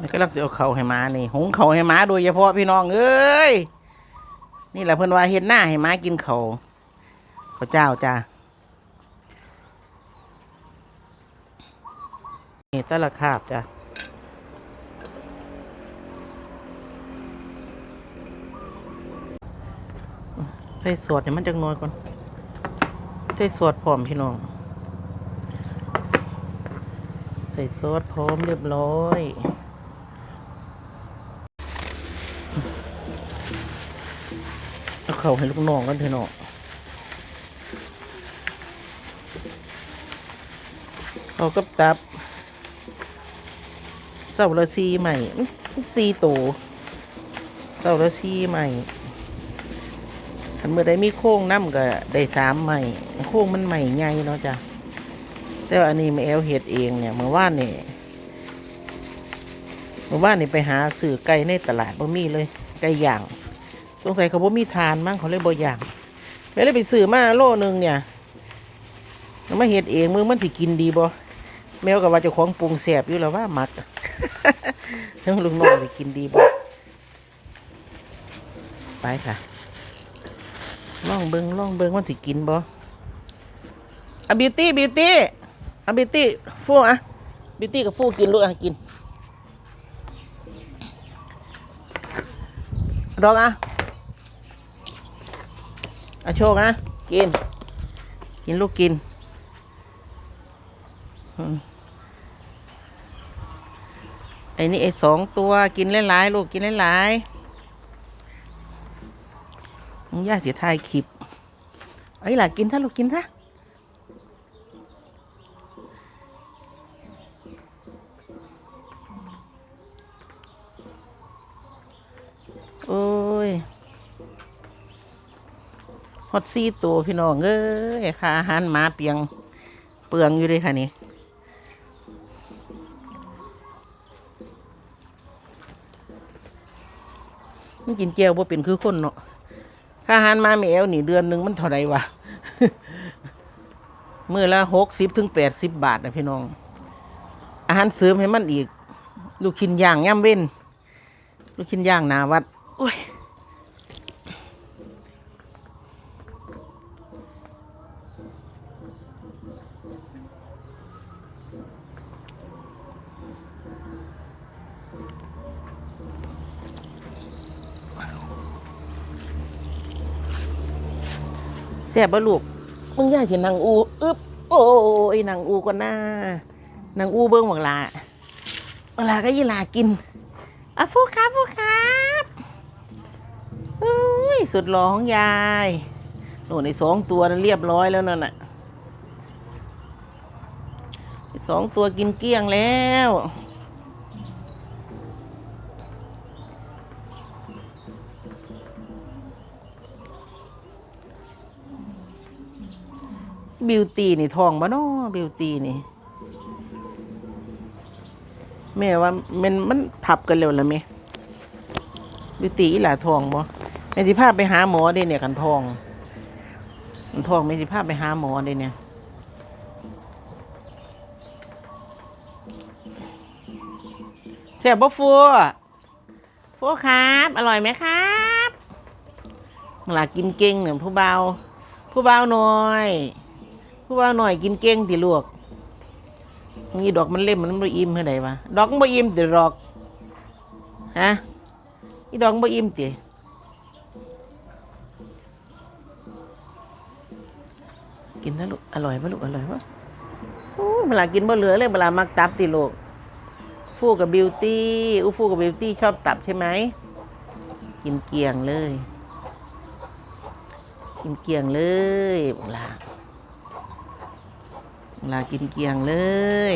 นี่ก็ลักสิเอเขาให้มานี่ หุงเขาให้หมาโดยเฉพาะพี่น้องเอ้ย นี่แหละเพิ่อนว่าเฮ็ดหน้าให้หมากินเขาวข้าเจ้าจ้านี่ตะละคาบจ้ะใส่สวดเนี่ยมันจังน้อยก่อน ใส่สวดพร้อมพี่น้อง ใส่ซอสพร้อมเรียบร้อย เขาให้ลูกน้องกันเถอะเนาะเขากับตับเสาละซีใหม่ซีโตเสาละซีใหม่คันเมื่อใดมีโค้งน้ำก็ได้สามใหม่โค้งมันใหม่ใหญ่เนาะจ้ะแต่ว่าอันนี้ม่แอลเห็ดเองเนี่ยเมื่อวานนี่เมื่อวานนี่ไปหาสื่อไก่ในตลาดบ่มีเลยไก่ย่าง สงสัยเขาบ่มีทานมั้งเขาเลยบ่ย่างไปเลยไปซื้อมาโลหนึงเนี่ยแล้วมาเห็ดเองมือมันสิกินดีบ่แมวกับว่าเจ้าของปรุงแสบอยู่แล้วว่ามักทั้งลุงน้องสิกินดีบ่ไปค่ะล่องเบิงล่องเบิงว่าสิกินบ่อะบิวตี้บิวตี้อะบิวตี้ฟูอะบิวตี้กับฟูกินลูกอะกินดอกอะ อะโชคอะกิน กินลูกกิน ไอ้นี่ไอ้สองตัวกินหลายๆลูกกินหลายๆมึงย่าเสียทายคลิปไอ้หล่ะกินถ้าลูกกินถ้าโอ้ย ฮอตซี่ตัวพี่น้องเอ้ยค่าอาหารหมาเปียงเปลืองอยู่เลยค่ะนี่มันกินเจียวบ่เป็นคือคนเนาะค่าอาหารมาแมวนี่เดือนหนึ่งมันเท่าไรวะมือละหกสิบถึงแปดสิบบาทนะพี่น้อง อาหารเสริมให้มันอีก ลูกชิ้นย่างย่ำเว้น ลูกชิ้นย่างนาวัดโอ้ย แซ่บบ่ลูกมึงย่าสินางอูอึบโอ้ยนางอูก่อนหน้านางอูเบิ้งบักลาบักลาก็ยีลากินอะฟูครับฟูครับอุ้ยสุดหล่อของยายโน่นในสองตัวนั้นเรียบร้อยแล้วนั่นน่ะ สองตัวกินเกลี้ยงแล้ว บิวตี้นี่ทองบ่เนาะบิวตี้นี่ แม่ว่ามันมันทับกันเร็วแล้วไหมบิวตี้หลาทองบ่แม่สิพาไปหาหมอเด้เนี่ยกันทอง มันทองแม่สิพาไปหาหมอเด้เนี่ย แซ่บบ่ฟัวฟัวครับ อร่อยไหมครับเวลากินเก่งเนี่ยผู้เบา ผู้เบาหน่อย ผู้ว่าหน่อยกินเก่งติลวกนี่ดอกมันเล่มมันบ่อิ่มเท่าใดวะดอกมันบ่อิ่มติดอกฮะอีดอกมันบ่อิ่มติกินนะลูกอร่อยปะลูกอร่อยปะ เวลากินบ่เหลือเลยเวลามักตับติลูกฟูกับบิวตี้อูฟูกับบิวตี้ชอบตับใช่ไหมกินเกียงเลย กินเกียงเลยเวลาเวลากินเกียงเลย